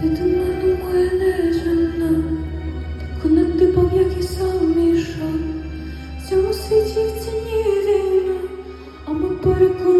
Ти мене моя нежена, таку надибав, як і сам мій. В цьому світі в ціні війна, а ми переконані,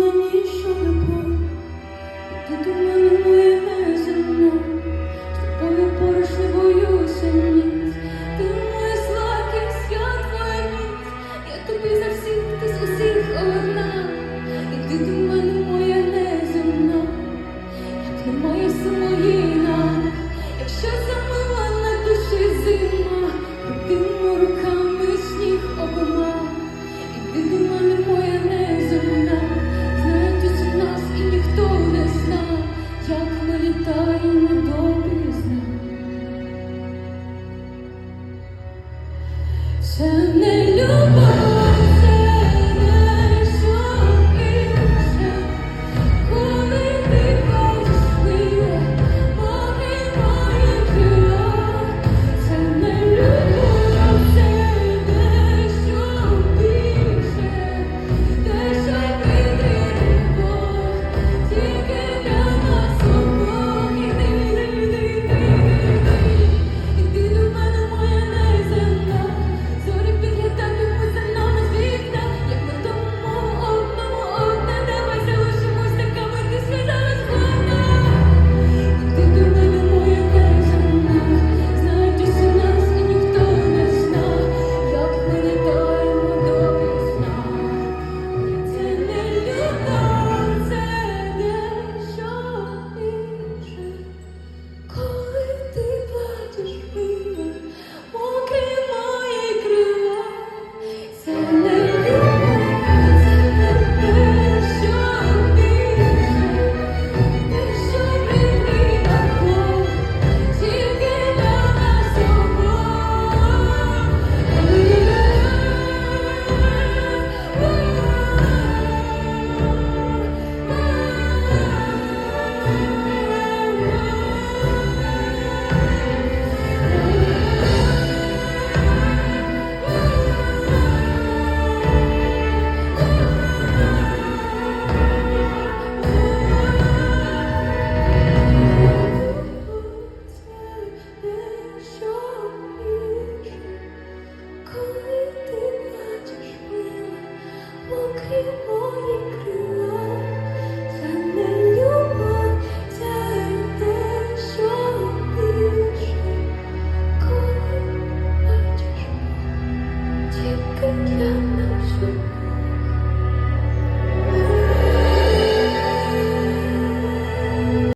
Шанель любов. you.